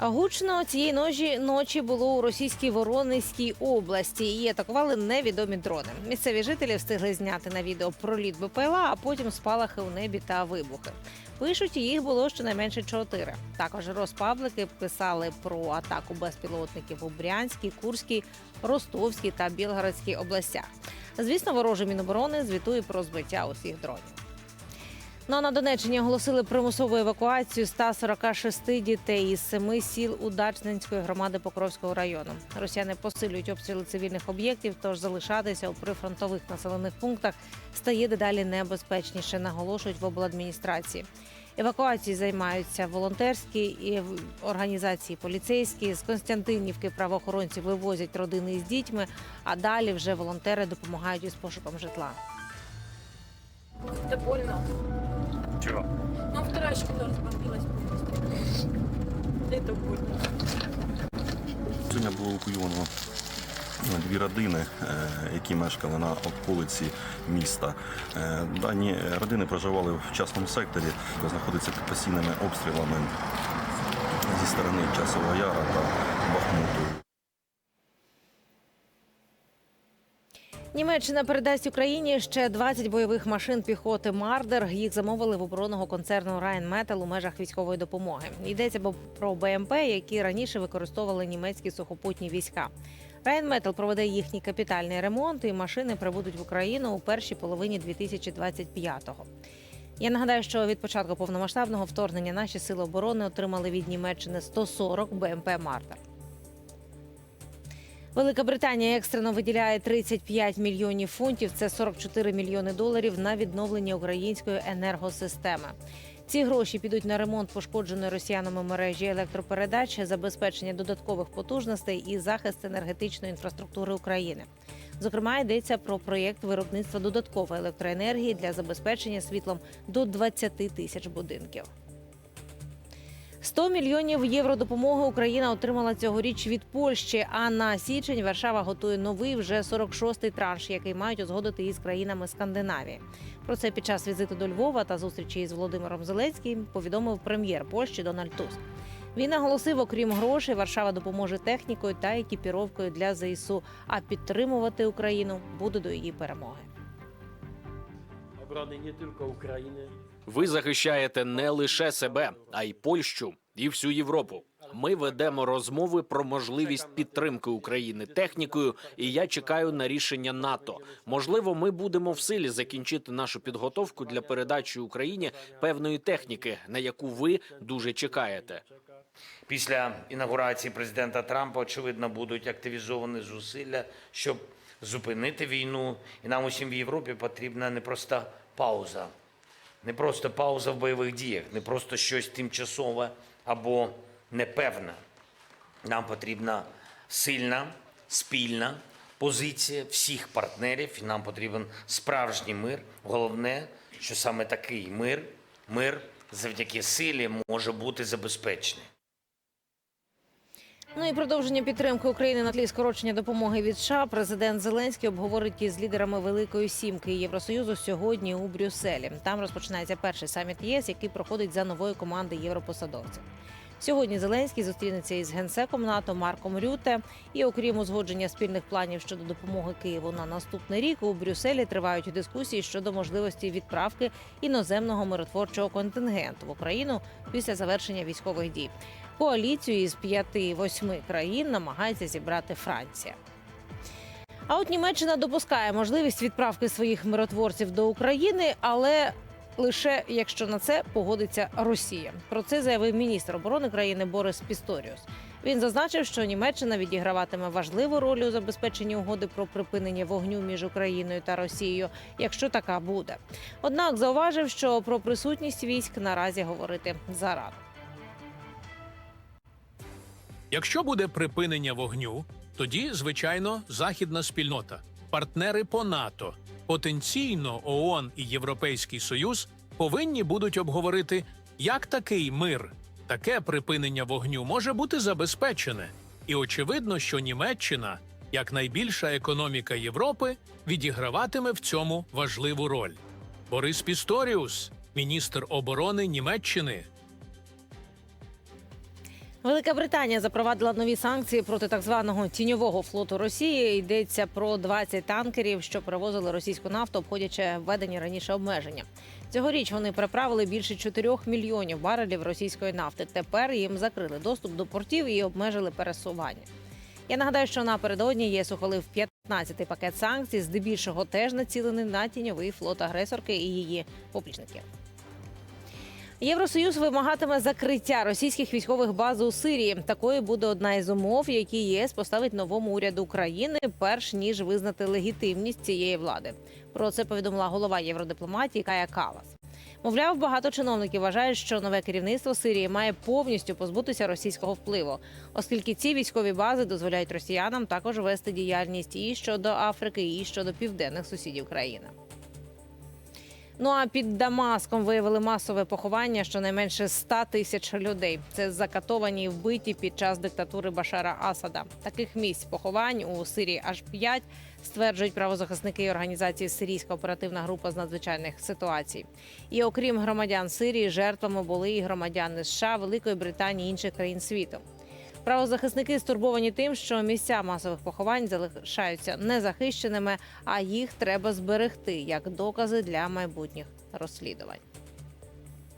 Гучно цієї ночі ночі було у російській Воронезькій області. Її атакували невідомі дрони. Місцеві жителі встигли зняти на відео проліт БПЛА, а потім спалахи у небі та вибухи. Пишуть, їх було щонайменше чотири. Також розпаблики писали про атаку безпілотників у Брянській, Курській, Ростовській та Білгородській областях. Звісно, ворожий міноборони звітує про збиття усіх дронів. Ну а на Донеччині оголосили примусову евакуацію 146 дітей із семи сіл Удачненської громади Покровського району. Росіяни посилюють обстріли цивільних об'єктів, тож залишатися у прифронтових населених пунктах стає дедалі небезпечніше, наголошують в обладміністрації. Евакуації займаються волонтерські і організації поліцейські. З Константинівки правоохоронці вивозять родини із дітьми, а далі вже волонтери допомагають із пошуком житла. Это больно. Чего? Ну, вторая школа разбомбилась полностью. Это больно. Сьогодні було евакуйовано е, дві родини, е, які мешкали на околиці міста. Е, Дані родини проживали в частному секторі, де знаходиться під постійними обстрілами зі сторони Часового Яра та Бахмуту. Німеччина передасть Україні ще 20 бойових машин піхоти Мардер. Їх замовили в оборонного концерну Rheinmetall у межах військової допомоги. Йдеться про БМП, які раніше використовували німецькі сухопутні війська. Rheinmetall проведе їхній капітальний ремонт, і машини прибудуть в Україну у першій половині 2025-го. Я нагадаю, що від початку повномасштабного вторгнення наші сили оборони отримали від Німеччини 140 БМП Мардер. Велика Британія екстрено виділяє 35 мільйонів фунтів. Це 44 мільйони доларів на відновлення української енергосистеми. Ці гроші підуть на ремонт пошкодженої росіянами мережі електропередач, забезпечення додаткових потужностей і захист енергетичної інфраструктури України. Зокрема, йдеться про проєкт виробництва додаткової електроенергії для забезпечення світлом до 20 тисяч будинків. 100 мільйонів євро допомоги Україна отримала цьогоріч від Польщі. А на січень Варшава готує новий вже 46-й транш, який мають узгодити із країнами Скандинавії. Про це під час візиту до Львова та зустрічі із Володимиром Зеленським повідомив прем'єр Польщі Дональд Туск. Він наголосив, окрім грошей, Варшава допоможе технікою та екіпіровкою для ЗСУ, а підтримувати Україну буде до її перемоги. Ви захищаєте не лише себе, а й Польщу і всю Європу. Ми ведемо розмови про можливість підтримки України технікою, і я чекаю на рішення НАТО. Можливо, ми будемо в силі закінчити нашу підготовку для передачі Україні певної техніки, на яку ви дуже чекаєте. Після інаугурації президента Трампа, очевидно, будуть активізовані зусилля, щоб зупинити війну. І нам усім в Європі потрібна не просто пауза, не просто пауза в бойових діях, не просто щось тимчасове або непевне. Нам потрібна сильна, спільна позиція всіх партнерів, і нам потрібен справжній мир. Головне, що саме такий мир, мир завдяки силі може бути забезпечений. Ну і продовження підтримки України на тлі скорочення допомоги від США. Президент Зеленський обговорить із лідерами Великої Сімки Євросоюзу сьогодні у Брюсселі. Там розпочинається перший саміт ЄС, який проходить за новою команди європосадовців. Сьогодні Зеленський зустрінеться із генсеком НАТО Марком Рюте. І окрім узгодження спільних планів щодо допомоги Києву на наступний рік, у Брюсселі тривають дискусії щодо можливості відправки іноземного миротворчого контингенту в Україну після завершення військових дій. Коаліцію із п'яти-восьми країн намагається зібрати Франція. А от Німеччина допускає можливість відправки своїх миротворців до України, але лише якщо на це погодиться Росія. Про це заявив міністр оборони країни Борис Пісторіус. Він зазначив, що Німеччина відіграватиме важливу роль у забезпеченні угоди про припинення вогню між Україною та Росією, якщо така буде. Однак зауважив, що про присутність військ наразі говорити зарано. Якщо буде припинення вогню, тоді, звичайно, західна спільнота, партнери по НАТО, потенційно ООН і Європейський Союз повинні будуть обговорити, як такий мир, таке припинення вогню може бути забезпечене. І очевидно, що Німеччина, як найбільша економіка Європи, відіграватиме в цьому важливу роль. Борис Пісторіус, міністр оборони Німеччини, Велика Британія запровадила нові санкції проти так званого тіньового флоту Росії. Йдеться про 20 танкерів, що перевозили російську нафту, обходячи введені раніше обмеження. Цьогоріч вони переправили більше 4 мільйонів барелів російської нафти. Тепер їм закрили доступ до портів і обмежили пересування. Я нагадаю, що напередодні ЄС ухвалив 15-й пакет санкцій, здебільшого теж націлений на тіньовий флот агресорки і її поплічників. Євросоюз вимагатиме закриття російських військових баз у Сирії. Такою буде одна із умов, які ЄС поставить новому уряду України, перш ніж визнати легітимність цієї влади. Про це повідомила голова євродипломатії Кая Калас. Мовляв, багато чиновників вважають, що нове керівництво Сирії має повністю позбутися російського впливу, оскільки ці військові бази дозволяють росіянам також вести діяльність і щодо Африки, і щодо південних сусідів країни. Ну а під Дамаском виявили масове поховання щонайменше 100 тисяч людей. Це закатовані і вбиті під час диктатури Башара Асада. Таких місць поховань у Сирії аж п'ять, стверджують правозахисники організації Сирійська оперативна група з надзвичайних ситуацій. І окрім громадян Сирії, жертвами були і громадяни США, Великої Британії і інших країн світу. Правозахисники стурбовані тим, що місця масових поховань залишаються незахищеними, а їх треба зберегти як докази для майбутніх розслідувань.